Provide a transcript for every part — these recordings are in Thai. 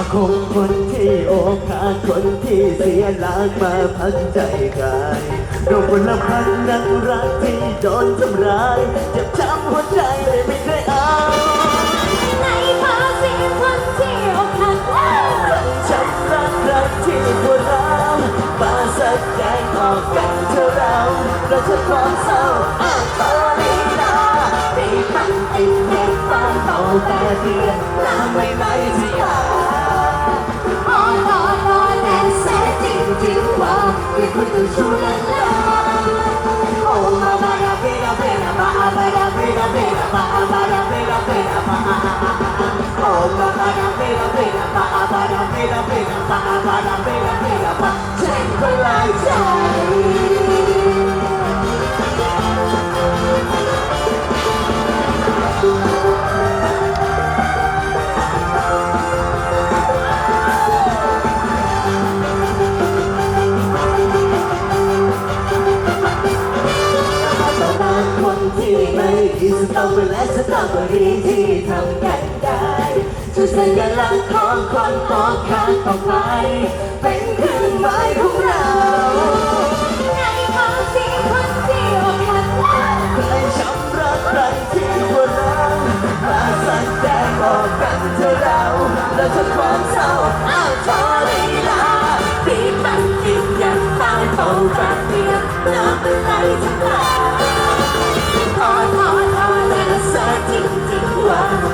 มาคงคนที่อกหักคนที่เสียหลักมาพักใจกายโดนคนละพันนักรักที่โดนทำร้ายเจ็บช้ำหัวใจเลยไม่เคยเอาในภาษีคนที่อกหักแล้วฉันรักรักที่ปวดร้าวมาแสดงออกกันเธอเราเราจะความเศร้าอ้าว เราดีที่ทำกันได้จะสัญลักษณ์ของคนต้องการต่อไป เป็นเครื่องหมายของเราในภาษีคนที่อกหักแล้วใครช้ำรักใครที่ปวดร้าวมาแสดงออกกันเธอเรา และทนความเศร้าเอาวชอลีลาที่มันกินยังตายเท่ากันเดียวน้ำมันไหลทั้งหลาย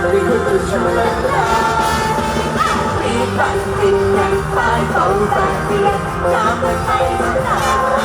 ว่าว่าไม่ควรจะช่วยเรามีบัตรติดยังตายเท่ากันเดียวน้ำมันไหลทั้งหลาย